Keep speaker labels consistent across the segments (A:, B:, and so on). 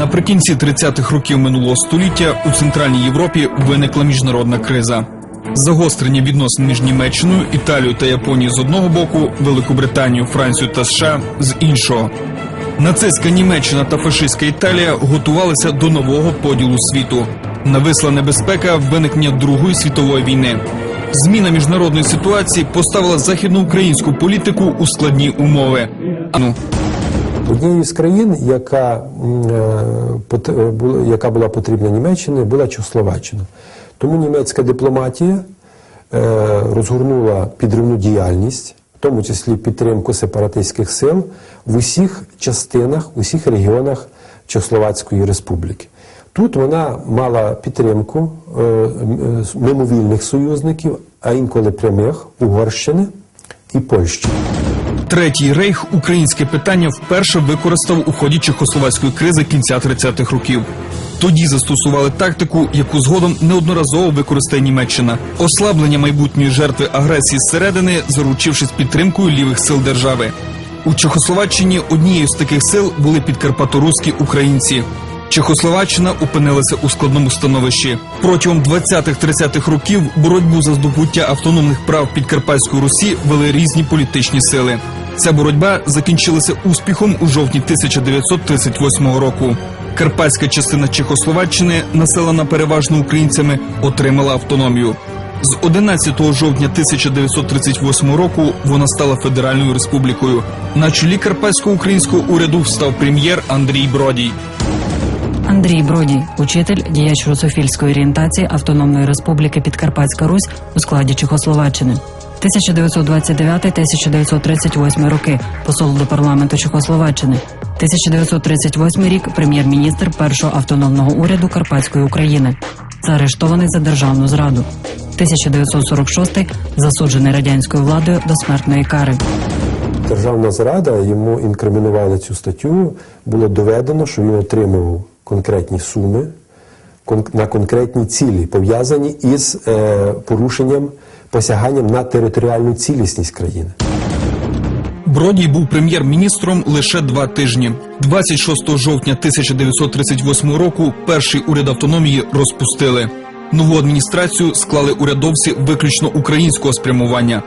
A: Наприкінці 30-х років минулого століття у Центральній Європі виникла міжнародна криза. Загострення відносин між Німеччиною, Італією та Японією з одного боку, Великобританією, Францією та США з іншого. Нацистська Німеччина та фашистська Італія готувалися до нового поділу світу. Нависла небезпека виникнення Другої світової війни. Зміна міжнародної ситуації поставила західноукраїнську політику у складні умови.
B: Однією з країн, яка, е, е, яка була потрібна Німеччині, була Чехословаччина. Тому німецька дипломатія е, розгорнула підривну діяльність, в тому числі підтримку сепаратистських сил в усіх частинах, в усіх регіонах Чехословацької республіки. Тут вона мала підтримку мимовільних союзників, а інколи прямих Угорщини і Польщі.
A: Третій рейх українське питання вперше використав у ході чехословацької кризи кінця 30-х років. Тоді застосували тактику, яку згодом неодноразово використає Німеччина ослаблення майбутньої жертви агресії зсередини, заручившись підтримкою лівих сил держави. У Чехословаччині однією з таких сил були підкарпаторуські українці. Чехословаччина опинилася у складному становищі. Протягом 20-30-х років боротьбу за здобуття автономних прав Підкарпатської Русі вели різні політичні сили. Ця боротьба закінчилася успіхом у жовтні 1938 року. Карпатська частина Чехословаччини, населена переважно українцями, отримала автономію. З 11 жовтня 1938 року вона стала федеральною республікою. На чолі карпатського українського уряду став прем'єр Андрій Бродій.
C: Андрій Бродій, учитель, діяч русофільської орієнтації Автономної Республіки Підкарпатська Русь у складі Чехословаччини. 1929-1938 роки посол до парламенту Чехословаччини. 1938 рік прем'єр-міністр першого автономного уряду Карпатської України. Заарештований за державну зраду. 1946 засуджений радянською владою до смертної кари.
B: Державна зрада йому інкримінували цю статтю. Було доведено, що він отримував конкретні суми на конкретні цілі, пов'язані із е, порушенням посяганням на територіальну цілісність країни.
A: Бродій був прем'єр-міністром лише два тижні. 26 жовтня 1938 року перший уряд автономії розпустили. Нову адміністрацію склали урядовці виключно українського спрямування.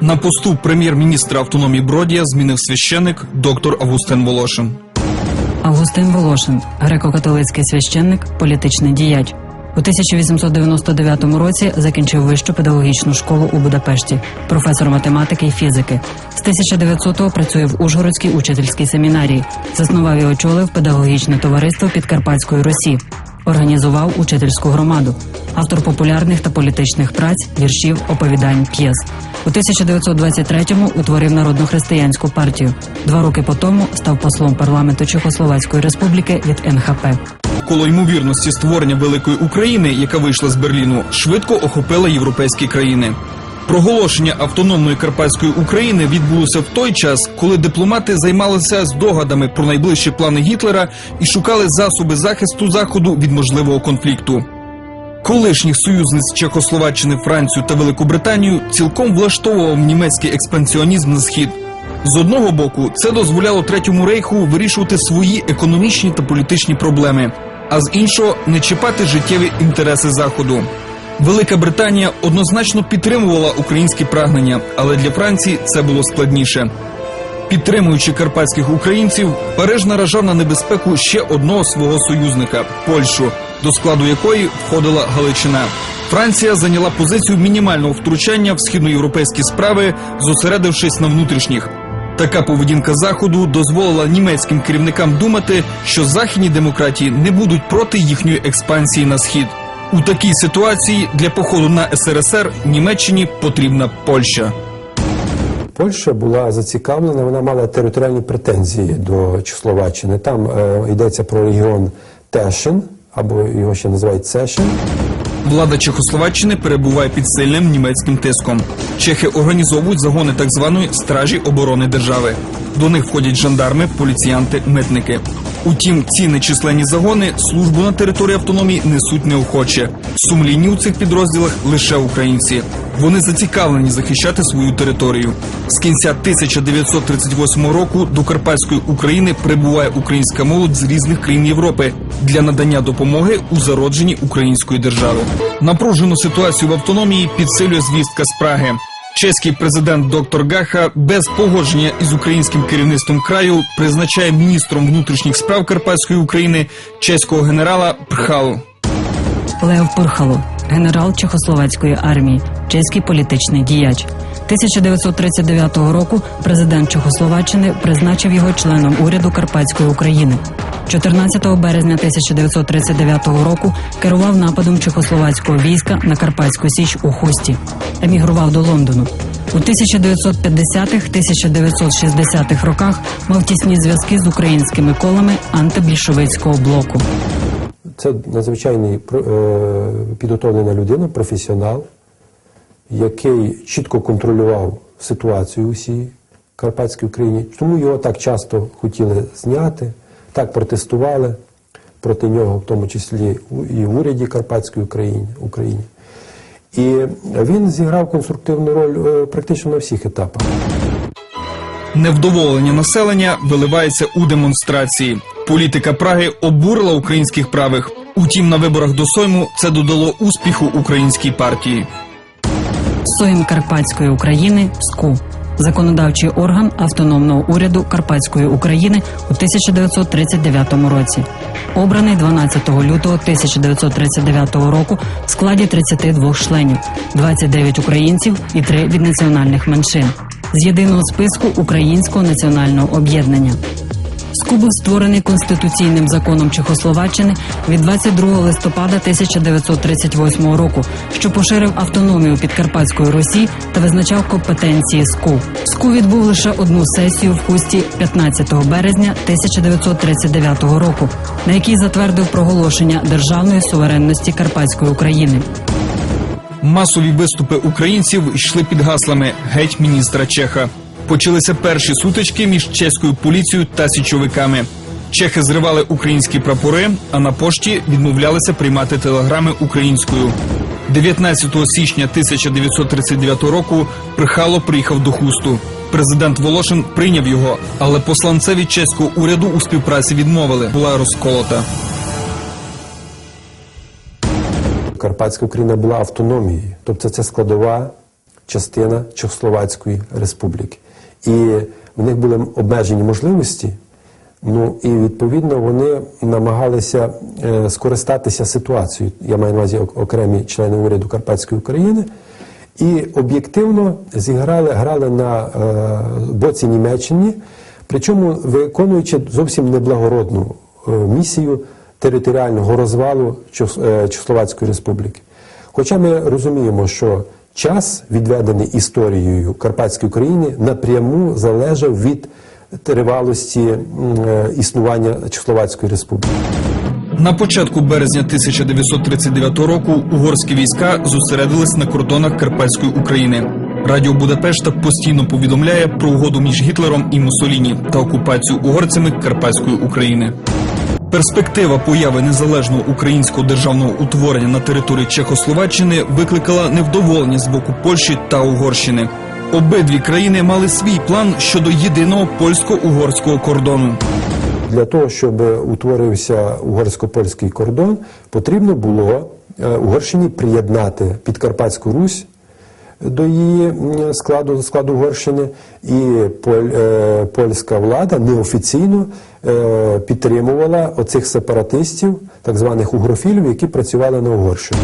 A: На посту прем'єр-міністра автономії Бродія змінив священик доктор Августин Волошин.
C: Августин Волошин, греко-католицький священник, політичний діяч. У 1899 році закінчив вищу педагогічну школу у Будапешті, професор математики і фізики. З 1900-го працює в Ужгородській учительській семінарії. Заснував і очолив педагогічне товариство Підкарпатської Русі. Організував учительську громаду, автор популярних та політичних праць, віршів, оповідань, п'єс. У 1923-му утворив народну християнську партію. Два роки по тому став послом парламенту Чехословацької республіки від НХП.
A: Коло ймовірності створення великої України, яка вийшла з Берліну, швидко охопила європейські країни. Проголошення автономної Карпатської України відбулося в той час, коли дипломати займалися здогадами про найближчі плани Гітлера і шукали засоби захисту заходу від можливого конфлікту. Колишніх союзниць Чехословаччини, Францію та Великобританію цілком влаштовував німецький експансіонізм на схід. З одного боку, це дозволяло третьому рейху вирішувати свої економічні та політичні проблеми, а з іншого не чіпати життєві інтереси заходу. Велика Британія однозначно підтримувала українські прагнення, але для Франції це було складніше. Підтримуючи карпатських українців, Париж наражав на небезпеку ще одного свого союзника Польщу, до складу якої входила Галичина. Франція зайняла позицію мінімального втручання в східноєвропейські справи, зосередившись на внутрішніх. Така поведінка заходу дозволила німецьким керівникам думати, що західні демократії не будуть проти їхньої експансії на схід. У такій ситуації для походу на СРСР Німеччині потрібна Польща.
B: Польща була зацікавлена, вона мала територіальні претензії до Чехословаччини. Там е, йдеться про регіон Тешин, або його ще називають Цешин.
A: Влада Чехословаччини перебуває під сильним німецьким тиском. Чехи організовують загони так званої стражі оборони держави. До них входять жандарми, поліціянти, митники. Утім, ці нечисленні загони службу на території автономії несуть неохоче. Сумлінні у цих підрозділах лише українці. Вони зацікавлені захищати свою територію. З кінця 1938 року до Карпатської України прибуває українська молодь з різних країн Європи для надання допомоги у зародженні української держави. Напружену ситуацію в автономії підсилює звістка з Праги. Чеський президент доктор Гаха без погодження із українським керівництвом краю призначає міністром внутрішніх справ Карпатської України чеського генерала Прхалу.
C: Лев Пурхало, генерал Чехословацької армії, чеський політичний діяч. 1939 року президент Чехословаччини призначив його членом уряду Карпатської України. 14 березня 1939 року керував нападом чехословацького війська на Карпатську Січ у Хусті. Емігрував до Лондону. У 1950-1960-х роках мав тісні зв'язки з українськими колами антибільшовицького блоку.
B: Це надзвичайний е, підготовлена людина, професіонал, який чітко контролював ситуацію у всій Карпатській Україні. Тому його так часто хотіли зняти, так протестували проти нього, в тому числі і в уряді Карпатської України. Україні. І він зіграв конструктивну роль е, практично на всіх етапах.
A: Невдоволення населення виливається у демонстрації. Політика Праги обурила українських правих. Утім, на виборах до Сойму це додало успіху українській партії.
C: Соєм Карпатської України СКУ. Законодавчий орган автономного уряду Карпатської України у 1939 році. Обраний 12 лютого 1939 року в складі 32 членів, 29 українців і 3 від національних меншин з єдиного списку Українського національного об'єднання. СКУ був створений конституційним законом Чехословаччини від 22 листопада 1938 року, що поширив автономію Підкарпатської Русі та визначав компетенції СКУ. СКУ відбув лише одну сесію в Хусті 15 березня 1939 року, на якій затвердив проголошення державної суверенності Карпатської України.
A: Масові виступи українців йшли під гаслами геть міністра Чеха. Почалися перші сутички між чеською поліцією та січовиками. Чехи зривали українські прапори, а на пошті відмовлялися приймати телеграми українською. 19 січня 1939 року Прихало приїхав до Хусту. Президент Волошин прийняв його, але посланцеві чеського уряду у співпраці відмовили. Була розколота.
B: Карпатська Україна була автономією, тобто це складова частина Чехословацької республіки. І в них були обмежені можливості. Ну і відповідно вони намагалися е, скористатися ситуацією. Я маю на увазі окремі члени уряду Карпатської України. І об'єктивно зіграли, грали на е, боці Німеччини, причому виконуючи зовсім неблагородну е, місію територіального розвалу Чехос- Чехословацької республіки. Хоча ми розуміємо, що час, відведений історією Карпатської України, напряму залежав від тривалості е, існування Чехословацької республіки.
A: На початку березня 1939 року угорські війська зосередились на кордонах Карпатської України. Радіо Будапешта постійно повідомляє про угоду між Гітлером і Муссоліні та окупацію угорцями Карпатської України. Перспектива появи незалежного українського державного утворення на території Чехословаччини викликала невдоволення з боку Польщі та Угорщини. Обидві країни мали свій план щодо єдиного польсько-угорського кордону.
B: Для того, щоб утворився угорсько-польський кордон, потрібно було е, Угорщині приєднати Підкарпатську Русь до її складу, до складу Угорщини, і е, польська влада неофіційно е, підтримувала оцих сепаратистів, так званих угрофілів, які працювали на Угорщині.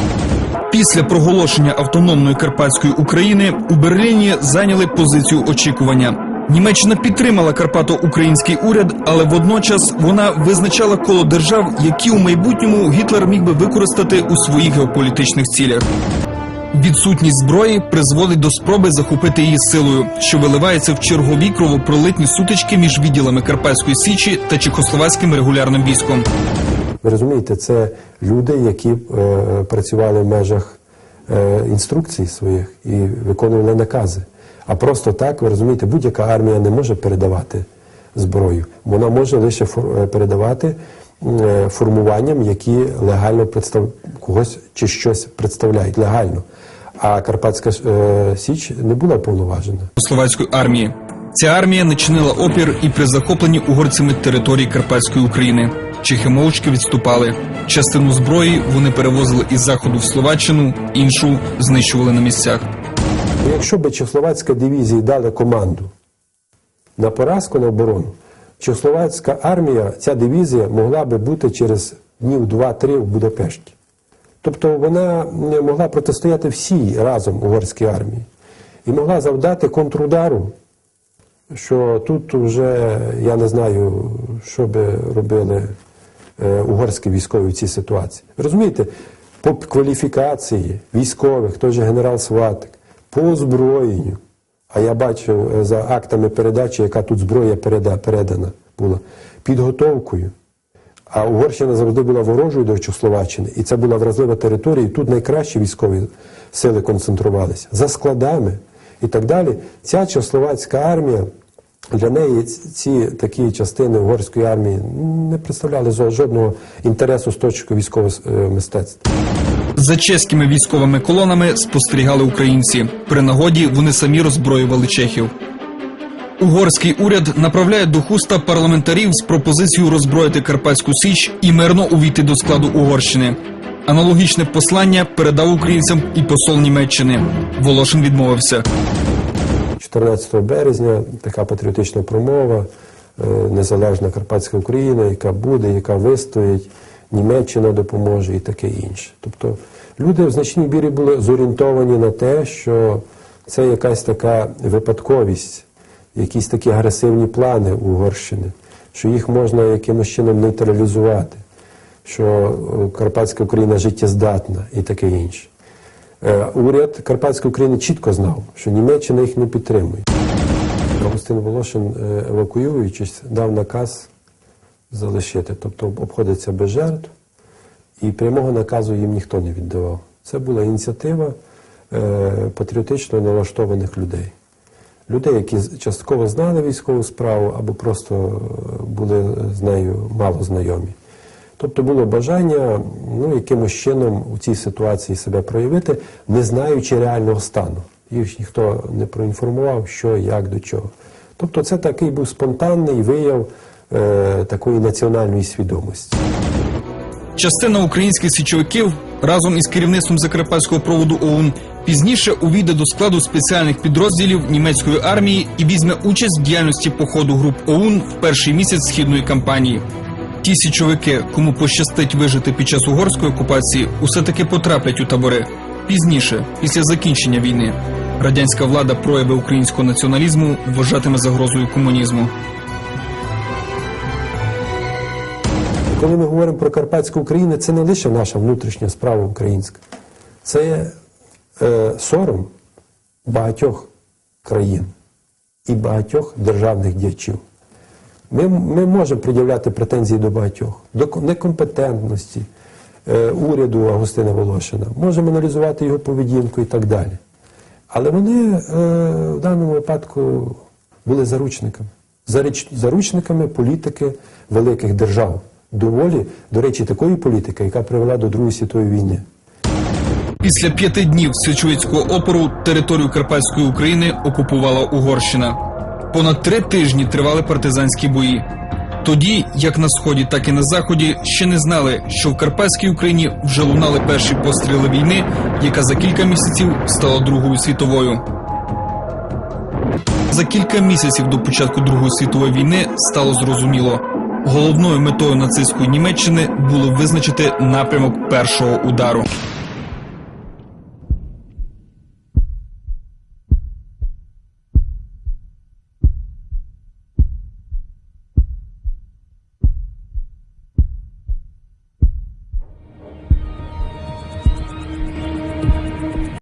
A: Після проголошення автономної Карпатської України у Берліні зайняли позицію очікування. Німеччина підтримала Карпато-український уряд, але водночас вона визначала коло держав, які у майбутньому Гітлер міг би використати у своїх геополітичних цілях. Відсутність зброї призводить до спроби захопити її силою, що виливається в чергові кровопролитні сутички між відділами Карпатської січі та чехословацьким регулярним військом.
B: Ви розумієте, це люди, які е, працювали в межах е, інструкцій своїх і виконували накази. А просто так, ви розумієте, будь-яка армія не може передавати зброю. Вона може лише фор- е, передавати е, формуванням, які легально представ... когось чи щось представляють легально. А Карпатська е, Січ не була повноважена.
A: словацької армії. Ця армія не чинила опір і при захопленні угорцями території Карпатської України. Чехи мовчки відступали. Частину зброї вони перевозили із заходу в Словаччину, іншу знищували на місцях.
B: Якщо б Чехословацька дивізія дала команду на поразку на оборону, Чехословацька армія, ця дивізія могла би бути через днів 2-3 в Будапешті. Тобто вона могла протистояти всій разом угорській армії і могла завдати контрудару, що тут вже я не знаю, що би робили е, угорські військові в цій ситуації. Розумієте, по кваліфікації військових, той же генерал Сватик, по озброєнню, а я бачив е, за актами передачі, яка тут зброя передана була, підготовкою. А Угорщина завжди була ворожою до Чехословаччини, і це була вразлива територія, і тут найкращі військові сили концентрувалися за складами і так далі. Ця чехословацька армія для неї ці такі частини угорської армії не представляли жодного інтересу з точки військового е, мистецтва.
A: За чеськими військовими колонами спостерігали українці. При нагоді вони самі роззброювали чехів. Угорський уряд направляє до хуста парламентарів з пропозицією роззброїти Карпатську Січ і мирно увійти до складу Угорщини. Аналогічне послання передав українцям і посол Німеччини. Волошин відмовився.
B: 14 березня така патріотична промова, е, незалежна Карпатська Україна, яка буде, яка вистоїть, Німеччина допоможе і таке інше. Тобто люди в значній мірі були зорієнтовані на те, що це якась така випадковість, якісь такі агресивні плани Угорщини, що їх можна якимось чином нейтралізувати, що е, Карпатська Україна життєздатна і таке інше. Е, Уряд Карпатської України чітко знав, що Німеччина їх не підтримує. Августин Волошин, е, евакуюючись, дав наказ залишити, тобто обходиться без жертв, і прямого наказу їм ніхто не віддавав. Це була ініціатива патріотично налаштованих людей. Людей, які частково знали військову справу або просто е, були з нею мало знайомі. Тобто було бажання ну, якимось чином у цій ситуації себе проявити, не знаючи реального стану. Їх ніхто не проінформував, що, як, до чого. Тобто це такий був спонтанний вияв е, такої національної свідомості.
A: Частина українських січовиків разом із керівництвом Закарпатського проводу ОУН пізніше увійде до складу спеціальних підрозділів німецької армії і візьме участь в діяльності походу груп ОУН в перший місяць східної кампанії. Ті січовики, кому пощастить вижити під час угорської окупації, усе таки потраплять у табори пізніше, після закінчення війни. Радянська влада прояви українського націоналізму вважатиме загрозою комунізму.
B: Коли ми говоримо про Карпатську Україну, це не лише наша внутрішня справа українська, це е, сором багатьох країн і багатьох державних діячів. Ми, ми можемо пред'являти претензії до багатьох, до некомпетентності е, уряду Агустина Волошина, можемо аналізувати його поведінку і так далі. Але вони е, в даному випадку були заручниками. Заручниками політики великих держав. Доволі, до речі, такої політики, яка привела до Другої світової війни.
A: Після п'яти днів січовицького опору територію Карпатської України окупувала Угорщина. Понад три тижні тривали партизанські бої. Тоді, як на сході, так і на заході, ще не знали, що в Карпатській Україні вже лунали перші постріли війни, яка за кілька місяців стала Другою світовою. За кілька місяців до початку Другої світової війни стало зрозуміло. Головною метою нацистської Німеччини було визначити напрямок першого удару.